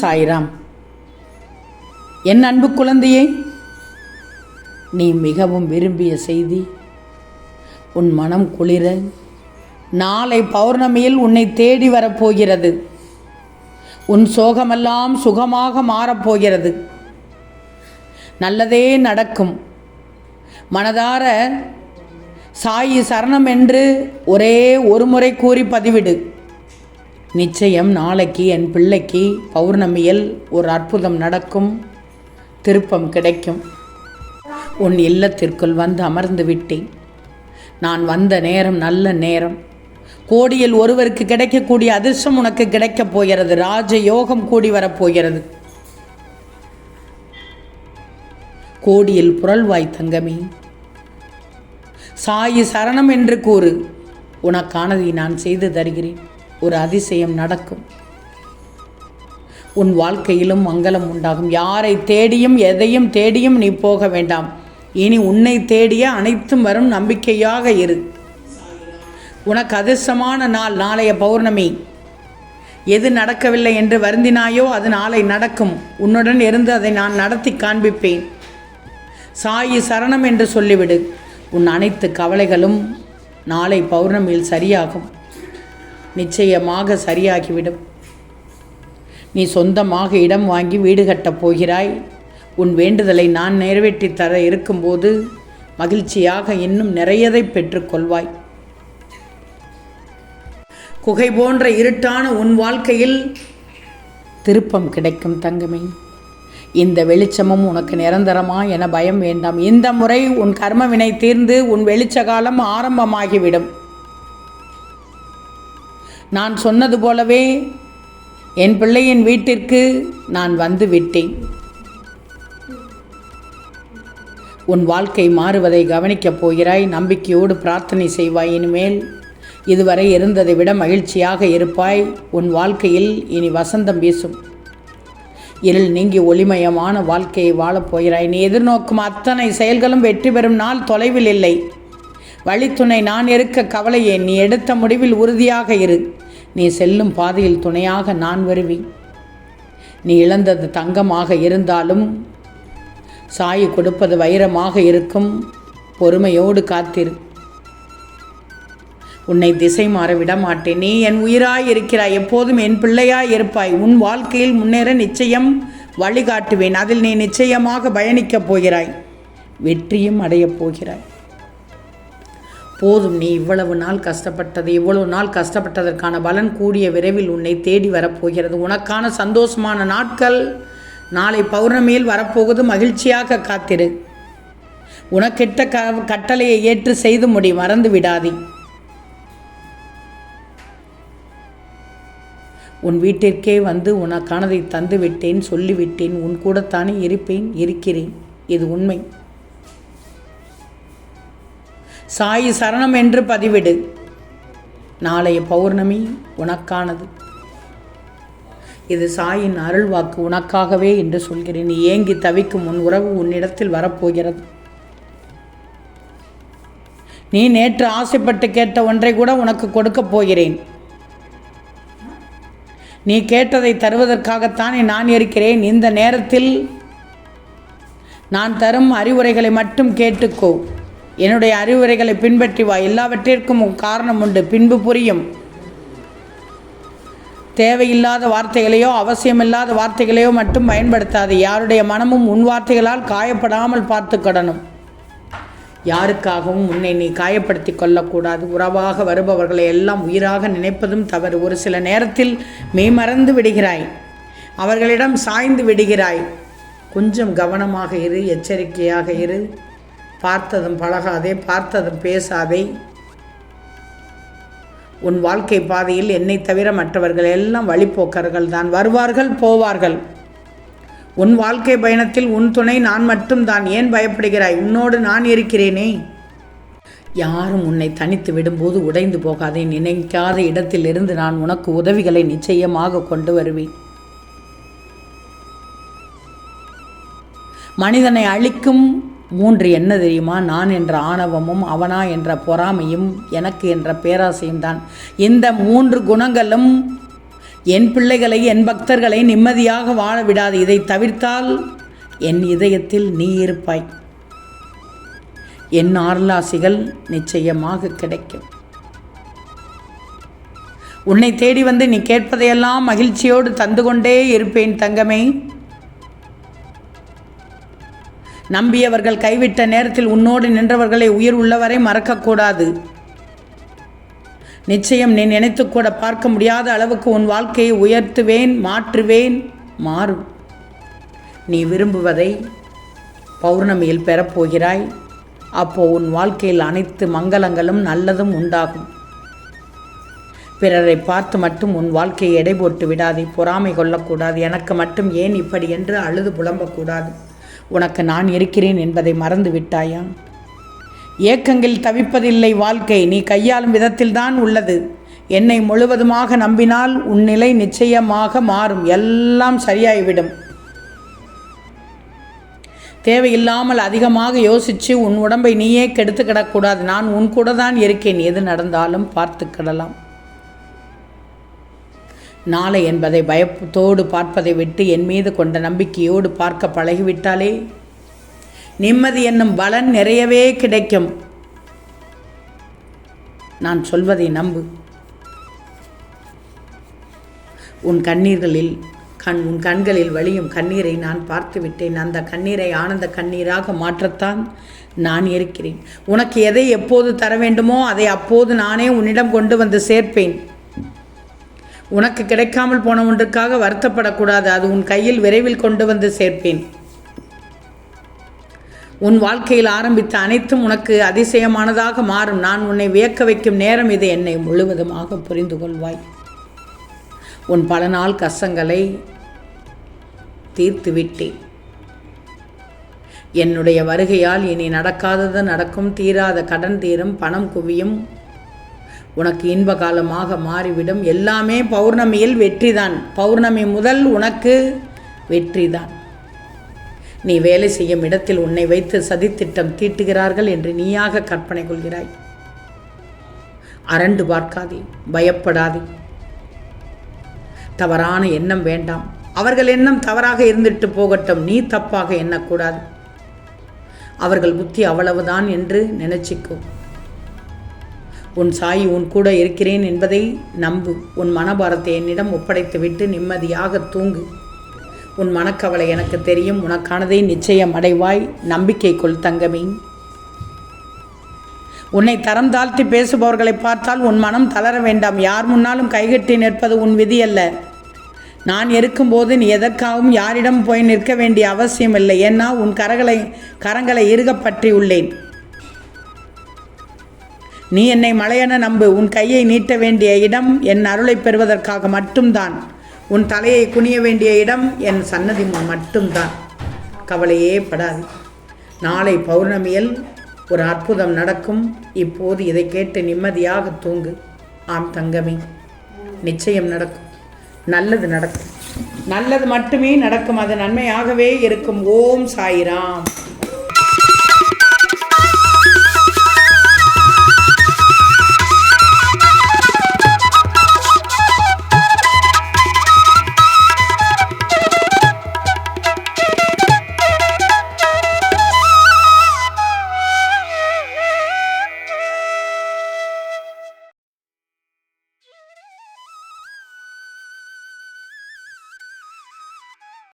சாய்ராம். என் அன்பு குழந்தையே நீ மிகவும் விரும்பிய செய்தி. உன் மனம் குளிர நாளை பௌர்ணமியில் உன்னை தேடி வரப்போகிறது. உன் சோகமெல்லாம் சுகமாக மாறப்போகிறது. நல்லதே நடக்கும். மனதார சாயி சரணம் என்று ஒரே ஒரு முறை கூறி பதிவிடு. நிச்சயம் நாளைக்கு என் பிள்ளைக்கு பௌர்ணமியில் ஒரு அற்புதம் நடக்கும் திருப்பம் கிடைக்கும். உன் இல்லத்திற்குள் வந்து அமர்ந்து விட்டேன். நான் வந்த நேரம் நல்ல நேரம். கோடியில் ஒருவருக்கு கிடைக்கக்கூடிய அதிர்ஷ்டம் உனக்கு கிடைக்கப் போகிறது. ராஜ யோகம் கூடி வரப்போகிறது கோடியில் புரள்வாய் தங்கமே. சாயி சரணம் என்று கூறு. உனக்கானதை நான் செய்து தருகிறேன். ஒரு அதிசயம் நடக்கும். உன் வாழ்க்கையிலும் மங்களம் உண்டாகும். யாரை தேடியும் எதையும் தேடியும் நீ போக வேண்டாம். இனி உன்னை தேடிய அனைத்தும் வரும். நம்பிக்கையாக இரு. உனக்கு அதிர்ஷ்டமான நாள் நாளைய பௌர்ணமி. எது நடக்கவில்லை என்று வருந்தினாயோ அது நாளை நடக்கும். உன்னுடன் இருந்து அதை நான் நடத்தி காண்பிப்பேன். சாயி சரணம் என்று சொல்லிவிடு. உன் அனைத்து கவலைகளும் நாளை பௌர்ணமியில் சரியாகும். நிச்சயமாக சரியாகிவிடும். நீ சொந்தமாக இடம் வாங்கி வீடு கட்டப் போகிறாய். உன் வேண்டுதலை நான் நிறைவேற்றித் தர இருக்கும்போது மகிழ்ச்சியாக இன்னும் நிறையதை பெற்றுக்கொள்வாய் குகை போன்ற இருட்டான உன் வாழ்க்கையில் திருப்பம் கிடைக்கும் தங்கமே. இந்த வெளிச்சமும் உனக்கு நிரந்தரமா என பயம் வேண்டாம். இந்த முறை உன் கர்ம வினை தீர்ந்து உன் வெளிச்ச காலம் ஆரம்பமாகிவிடும். நான் சொன்னது போலவே என் பிள்ளையின் வீட்டிற்கு நான் வந்து விட்டேன். உன் வாழ்க்கை மாறுவதை கவனிக்கப் போகிறாய். நம்பிக்கையோடு பிரார்த்தனை செய்வாய். இனிமேல் இதுவரை இருந்ததை விட மகிழ்ச்சியாக இருப்பாய். உன் வாழ்க்கையில் இனி வசந்தம் வீசும். இருள் நீங்கி ஒளிமயமான வாழ்க்கையை வாழப்போகிறாய் நீ எதிர்நோக்கும் அத்தனை செயல்களும் வெற்றி பெறும் நாள் தொலைவில் இல்லை. வழித்துணை நான் இருக்க கவலையே. நீ எடுத்த முடிவில் உறுதியாக இரு. நீ செல்லும் பாதையில் துணையாக நான் வருவேன். நீ இழந்தது தங்கமாக இருந்தாலும் சாயி கொடுப்பது வைரமாக இருக்கும். பொறுமையோடு காத்திரு. உன்னை திசை மாற விட மாட்டேன். நீ என் உயிராய் இருக்கிறாய். எப்போதும் என் பிள்ளையாய் இருப்பாய். உன் வாழ்க்கையில் முன்னேற நிச்சயம் வழிகாட்டுவேன். அதில் நீ நிச்சயமாக பயணிக்கப் போகிறாய். வெற்றியும் அடையப் போகிறாய். போதும். நீ இவ்வளவு நாள் கஷ்டப்பட்டது இவ்வளவு நாள் கஷ்டப்பட்டதற்கான பலன் கூடிய விரைவில் உன்னை தேடி வரப்போகிறது. உனக்கான சந்தோஷமான நாட்கள் நாளை பௌர்ணமியில் வரப்போகுது. மகிழ்ச்சியாக காத்திரு. உனக்கிட்ட க கட்டளையை ஏற்று செய்து முடி மறந்து விடாதே. உன் வீட்டிற்கே வந்து உனக்கானதை தந்துவிட்டேன் சொல்லிவிட்டேன். உன் கூடத்தானே இருப்பேன் இருக்கிறேன். இது உண்மை. சாயி சரணம் என்று பதிவிடு. நாளைய பௌர்ணமி உனக்கானது. இது சாயின் அருள் வாக்கு உனக்காகவே என்று சொல்கிறேன். நீ ஏங்கி தவிக்கும் உன் உறவு உன்னிடத்தில் வரப்போகிறது. நீ நேற்று ஆசைப்பட்டு கேட்ட ஒன்றை கூட உனக்கு கொடுக்கப் போகிறேன். நீ கேட்டதை தருவதற்காகத்தானே நான் இருக்கிறேன். இந்த நேரத்தில் நான் தரும் அறிவுரைகளை மட்டும் கேட்டுக்கோ. என்னுடைய அறிவுரைகளை பின்பற்றி வா. எல்லாவற்றிற்கும் காரணம் உண்டு. பின்பு புரியும். தேவையில்லாத வார்த்தைகளையோ அவசியமில்லாத வார்த்தைகளையோ மட்டும் பயன்படுத்தாது. யாருடைய மனமும் உன் வார்த்தைகளால் காயப்படாமல் பார்த்துக்கிடணும் யாருக்காகவும் உன்னை நீ காயப்படுத்தி கொள்ளக்கூடாது. உறவாக வருபவர்களை எல்லாம் உயிராக நினைப்பதும் தவறு. ஒரு சில நேரத்தில் மெய்மறந்து விடுகிறாய். அவர்களிடம் சாய்ந்து விடுகிறாய். கொஞ்சம் கவனமாக இரு எச்சரிக்கையாக இரு. பார்த்ததும் பழகாதே பார்த்ததும் பேசாதே. உன் வாழ்க்கை பாதையில் என்னை தவிர மற்றவர்கள் எல்லாம் வழிபோக்கர்கள் தான். வருவார்கள் போவார்கள். உன் வாழ்க்கை பயணத்தில் உன் துணை நான் மட்டும் தான் ஏன் பயப்படுகிறாய்? உன்னோடு நான் இருக்கிறேனே. யாரும் உன்னை தனித்து விடும்போது உடைந்து போகாதே. நினைக்காத இடத்திலிருந்து நான் உனக்கு உதவிகளை நிச்சயமாக கொண்டு வருவேன். மனிதனை அழிக்கும் மூன்று என்ன தெரியுமா? நான் என்ற ஆணவமும் அவனா என்ற பொறாமையும் எனக்கு என்ற பேராசையும் தான். இந்த மூன்று குணங்களும் என் பிள்ளைகளை என் பக்தர்களை நிம்மதியாக வாழ விடாது. இதை தவிர்த்தால் என் இதயத்தில் நீ இருப்பாய் என் ஆர்லாசிகள் நிச்சயமாக கிடைக்கும். உன்னை தேடி வந்து நீ கேட்பதையெல்லாம் மகிழ்ச்சியோடு தந்து கொண்டே இருப்பேன் தங்கமே. நம்பியவர்கள் கைவிட்ட நேரத்தில் உன்னோடு நின்றவர்களை உயிர் உள்ளவரை மறக்கக்கூடாது. நிச்சயம் நீ நினைத்து கூட பார்க்க முடியாத அளவுக்கு உன் வாழ்க்கையை உயர்த்துவேன் மாற்றுவேன் மாறும் நீ விரும்புவதை பௌர்ணமியில் பெறப்போகிறாய். அப்போ உன் வாழ்க்கையில் அனைத்து மங்களங்களும் நல்லதும் உண்டாகும். பிறரை பார்த்து மட்டும் உன் வாழ்க்கையை எடை போட்டு விடாதே பொறாமை கொள்ளக்கூடாது. எனக்கு மட்டும் ஏன் இப்படி என்று அழுது புலம்பக்கூடாது. உனக்கு நான் இருக்கிறேன் என்பதை மறந்து விட்டாயா? ஏக்கங்கள் தவிப்பதில்லை வாழ்க்கை. நீ கையாளும் விதத்தில்தான் உள்ளது. என்னை முழுவதுமாக நம்பினால் உன் நிலை நிச்சயமாக மாறும். எல்லாம் சரியாகிவிடும் தேவையில்லாமல் அதிகமாக யோசித்து உன் உடம்பை நீயே கெடுத்துக்கிடக்கூடாது நான் உன் கூட தான் இருக்கேன். எது நடந்தாலும் பார்த்துக்கிடலாம் நாளை என்பதை பயத்தோடு பார்ப்பதை விட்டு என் மீது கொண்ட நம்பிக்கையோடு பார்க்க பழகிவிட்டாலே நிம்மதி என்னும் பலன் நிறையவே கிடைக்கும். நான் சொல்வதை நம்பு. உன் கண்ணீர்களில் கண் உன் கண்களில் வழியும் கண்ணீரை நான் பார்த்து விட்டேன் அந்த கண்ணீரை ஆனந்த கண்ணீராக மாற்றத்தான் நான் இருக்கிறேன். உனக்கு எதை எப்போது தர வேண்டுமோ அதை அப்போது நானே உன்னிடம் கொண்டு வந்து சேர்ப்பேன். உனக்கு கிடைக்காமல் போன ஒன்றுக்காக வருத்தப்படக்கூடாது. அது உன் கையில் விரைவில் கொண்டு வந்து சேர்ப்பேன். உன் வாழ்க்கையில் ஆரம்பித்த அனைத்தும் உனக்கு அதிசயமானதாக மாறும். நான் உன்னை வியக்க வைக்கும் நேரம் இது. என்னை முழுவதுமாக புரிந்து கொள்வாய். உன் பல நாள் கஷ்டங்களை தீர்த்து விட்டேன். என்னுடைய வருகையால் இனி நடக்காதது நடக்கும் தீராத கடன் தீரும் பணம் குவியும் உனக்கு இன்ப காலமாக மாறிவிடும். எல்லாமே பௌர்ணமியில் வெற்றிதான். பௌர்ணமி முதல் உனக்கு வெற்றிதான். நீ வேலை செய்யும் இடத்தில் உன்னை வைத்து சதித்திட்டம் தீட்டுகிறார்கள் என்று நீயாக கற்பனை கொள்கிறாய். அரண்டு பார்க்காதே பயப்படாதே. தவறான எண்ணம் வேண்டாம். அவர்கள் எண்ணம் தவறாக இருந்துட்டு போகட்டும். நீ தப்பாக எண்ணக்கூடாது. அவர்கள் புத்தி அவ்வளவுதான் என்று நினைச்சிக்கோ. உன் சாயி உன் கூட இருக்கிறேன் என்பதை நம்பு. உன் மனபாரத்தை என்னிடம் ஒப்படைத்துவிட்டு நிம்மதியாக தூங்கு. உன் மனக்கவலை எனக்கு தெரியும். உனக்கானதை நிச்சயம் அடைவாய். நம்பிக்கை கொள் தங்கமே. உன்னை தரம் தாழ்த்தி பேசுபவர்களை பார்த்தால் உன் மனம் தளர வேண்டாம். யார் முன்னாலும் கைகட்டி நிற்பது உன் விதி அல்ல. நான் இருக்கும்போது நீ எதற்காகவும் யாரிடம் போய் நிற்க வேண்டிய அவசியம் இல்லை. ஏன்னா உன் கரங்களை கரங்களை இறுகப்பற்றி உள்ளேன். நீ என்னை மலையென நம்பு. உன் கையை நீட்ட வேண்டிய இடம் என் அருளை பெறுவதற்காக மட்டும்தான். உன் தலையை குனிய வேண்டிய இடம் என் சன்னதி முன் மட்டும்தான். கவலையே படாது. நாளை பௌர்ணமியில் ஒரு அற்புதம் நடக்கும். இப்போது இதை கேட்டு நிம்மதியாக தூங்கு. ஆம் தங்கமே நிச்சயம் நடக்கும். நல்லது நடக்கும். நல்லது மட்டுமே நடக்கும். அது நன்மையாகவே இருக்கும். ஓம் சாயிராம்.